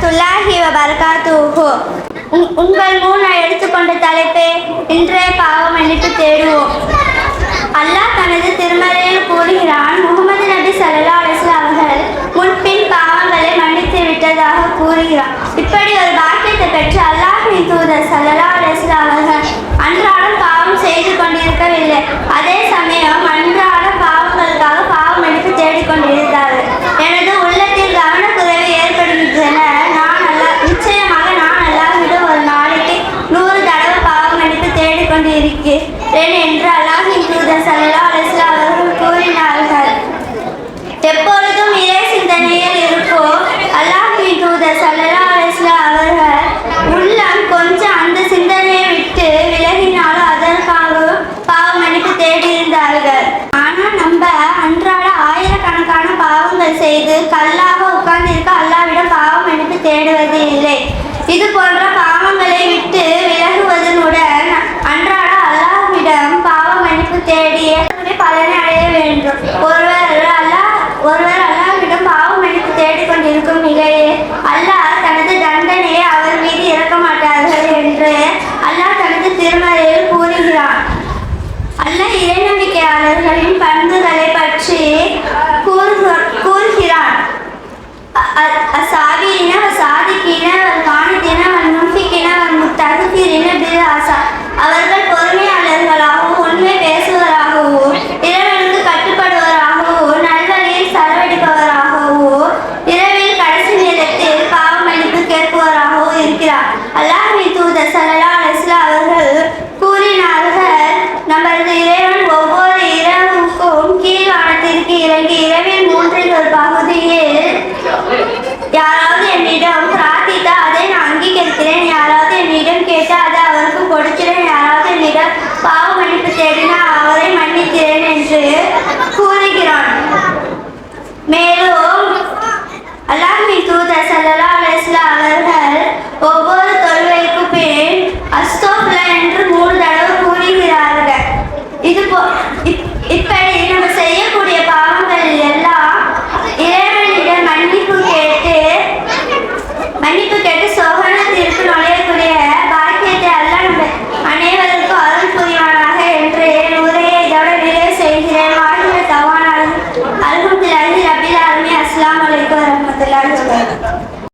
வரமத்துல்லாஹி அலைக்கும் உங்கள் முன் நான் எடுத்துக்கொண்ட தலைப்பே இன்றைய பாவ மன்னிப்பு தேடுவோம். அல்லாஹ் தனது திருமறையில் கூறுகிறான் முகமது நபி ஸல்லல்லாஹு அலைஹி அவர்கள் முன்பின் பாவங்களை மன்னித்து விட்டதாக கூறுகிறான் இப்படி ஒரு பாக்கியத்தை பெற்ற அல்லாஹ்வின் தூதர் ஸல்லல்லாஹு அலைஹி வஸல்லம் அவர்கள் அன்றாடம் பாவம் செய்து கொண்டிருக்கவில்லை அதே சமயம் அன்றாட பாவங்களுக்காக பாவ மன்னிப்பு தேடிக்கொண்டிருந்தார்கள் எனது உள்ளத்தில் கவனக்குறைவு ஏற்படுகின்றன நான் அல்லா நிச்சயமாக நான் அல்லாஹ்விடம் ஒரு நாளைக்கு நூறு தடவை பாவ மன்னிப்பு தேடிக்கொண்டு இருக்கிறேன் என்று அல்லாஹின் தூதர் சல்லா அலைஹி அவர்கள் கூறினார்கள். எப்பொழுதும் இதே சிந்தனையில் இருப்போ அல்லாஹ் தூதர் சல்லா அலைஹி அவர்கள் உள்ளம் கொஞ்சம் அந்த சிந்தனையை விட்டு விலகினாலும் அதற்காக பாவமணிக்கு தேடியிருந்தார்கள். ஆனால் நம்ம அன்றாட ஆயிரக்கணக்கான பாவங்கள் செய்து கல்லாக உட்கார்ந்திருக்க அல்லாவிடம் பாவம் எடுத்து தேடுவது இல்லை இது போன்ற பாவங்களை விட்டு விலகுவதனுடன் அன்றாட அல்லாஹ்விடம் பாவ மன்னிப்பு தேடிய பலனை அடைய வேண்டும் ஒருவர் அல்லாஹ் ஒருவர் அல்லாஹ்விடம் பாவ மன்னிப்பு தேடிக்கொண்டிருக்கும் நிலையே அல்லாஹ் தனது தண்டனையை அவர் மீது இறக்க மாட்டார்கள் என்று அல்லாஹ் தனது திருமறையில் கூறுகிறார். அல்ல இறைநம்பிக்கையாளர்களின் பண்புகளை பற்றி ஒரு பகுதியில் யாராவது என்னிடம் பிரார்த்தித்தா அதை நான் அங்கீகரிக்கிறேன். யாராவது என்னிடம் கேட்டால் அதை அவருக்கு கொடுக்கிறேன். யாராவது என்னிடம் பாவ மன்னிப்பு தேடினா அவரை மன்னிக்கிறேன் என்று கூறுகிறான். மேலும் அல்லாஹ்வின் தூதர் செல்லலாம்